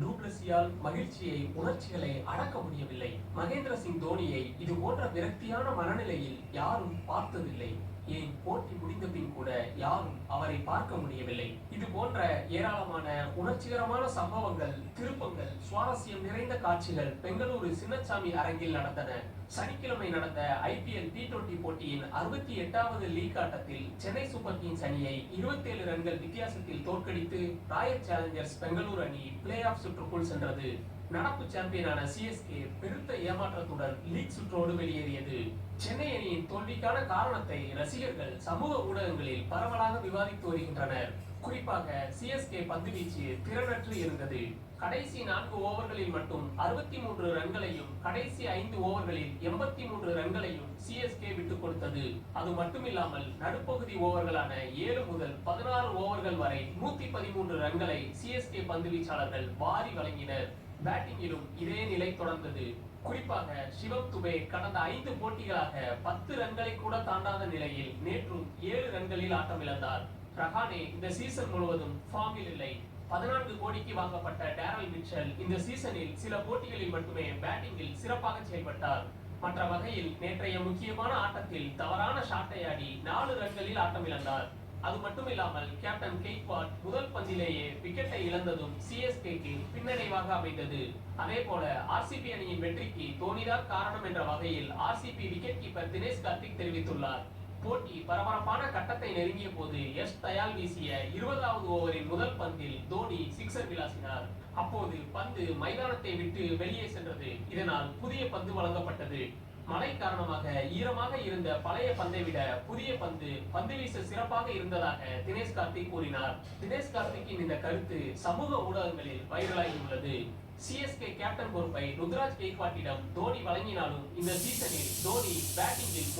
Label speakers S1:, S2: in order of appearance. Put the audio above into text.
S1: டூப்ளசியால் மகிழ்ச்சியை உணர்ச்சிகளை அடக்க முடியவில்லை. மகேந்திர சிங் தோனியை இது போன்ற விரக்தியான மனநிலையில் யாரும் பார்த்ததில்லை. ஏன்? போட்டி முடிந்த பின் கூட யாரும் அவரை பார்க்க முடியவில்லை. இது போன்ற ஏராளமான உணர்ச்சிகரமான சம்பவங்கள் திருப்பங்கள் சுவாரஸ்யம் நிறைந்த காட்சிகள் பெங்களூரு சின்னசாமி அரங்கில் நடந்தன. சனிக்கிழமை நடந்த ஐபிஎல் டி டுவெண்டி போட்டியின் அறுபத்தி எட்டாவது லீக் ஆட்டத்தில் சென்னை சூப்பர் கிங்ஸ் அணியை 27 ரன்கள் வித்தியாசத்தில் தோற்கடித்து ராயல் சேலஞ்சர்ஸ் பெங்களூரு அணி பிளே ஆஃப் சுற்றுக்குள் சென்றது. நடப்பு சாம்பியனான சிஎஸ்கே பெருத்த ஏமாற்றத்துடன் லீக் சுற்றோடு வெளியேறியது. சென்னை அணியின் தோல்விக்கான காரணத்தை ரசிகர்கள் சமூக ஊடகங்களில் பரவலாக விவாதித்து வருகின்றனர். குறிப்பாக சிஎஸ்கே பந்துவீச்சு திறனற்று இருந்தது. கடைசி நான்கு ஓவர்களில் மட்டும் அறுபத்தி மூன்று ரன்களையும் கடைசி ஐந்து ஓவர்களில் எண்பத்தி மூன்று ரன்களையும் சிஎஸ்கே விட்டுக் கொடுத்தது. அது மட்டுமில்லாமல் நடுப்பகுதி ஓவர்களான ஏழு முதல் பதினாறு ஓவர்கள் வரை நூத்தி பதிமூன்று ரன்களை சிஎஸ்கே பந்துவீச்சாளர்கள் வாரி வழங்கினர். பேட்டிங்கிலும் இதே நிலை தொடர்ந்தது. குறிப்பாக சிவம் துபே கடந்த ஐந்து போட்டிகளாக பத்து ரன்களை கூட தாண்டாத நிலையில் நேற்றும் ஏழு ரன்களில் ஆட்டமிழந்தார். ரஹானே இந்த சீசன் முழுவதும் ஃபார்மில் இல்லை. பதினான்கு கோடிக்கு வாங்கப்பட்ட டேரல் மிச்சல் இந்த சீசனில் சில போட்டிகளில் மட்டுமே பேட்டிங்கில் சிறப்பாக செயல்பட்டார். மற்ற வகையில் நேற்றைய முக்கியமான ஆட்டத்தில் தவறான ஷாட்டை ஆடி நாலு ரன்களில் ஆட்டமிழந்தார் அது மட்டுமில்லாமல் கேப்டன் கெய்க்வாட் முதல் பந்திலேயே விக்கெட்டை இழந்ததும் சிஎஸ்கேக்கு பின்னடைவாக அமைந்தது. அதே போல ஆர்சிபி அணியின் வெற்றிக்கு தோனிதான் காரணம் என்ற வகையில் RCB wicket keeper Dinesh Karthik தெரிவித்துள்ளார். போட்டி பரபரப்பான கட்டத்தை நெருங்கிய போது எஸ் தயால் வீசிய இருபதாவது ஓவரின் முதல் பந்தில் தோனி சிக்ஸர் விளாசினார். அப்போது பந்து மைதானத்தை விட்டு வெளியே சென்றது. இதனால் புதிய பந்து வழங்கப்பட்டது. மழை காரணமாக ஈரமாக இருந்த பழைய பந்தை விட புதிய பந்து பந்து வீச சிறப்பாக இருந்ததாக தினேஷ் கார்த்திக் கூறினார். தினேஷ் கார்த்திக்கின் இந்த கருத்து சமூக ஊடகங்களில் வைரலாகி உள்ளது. சிஎஸ்கே கேப்டன் பொறுப்பை ருத்ராஜ் கெய்க்வாட்டிடம் தோனி வழங்கினாலும் இந்த சீசனில் தோனி பேட்டிங்கில்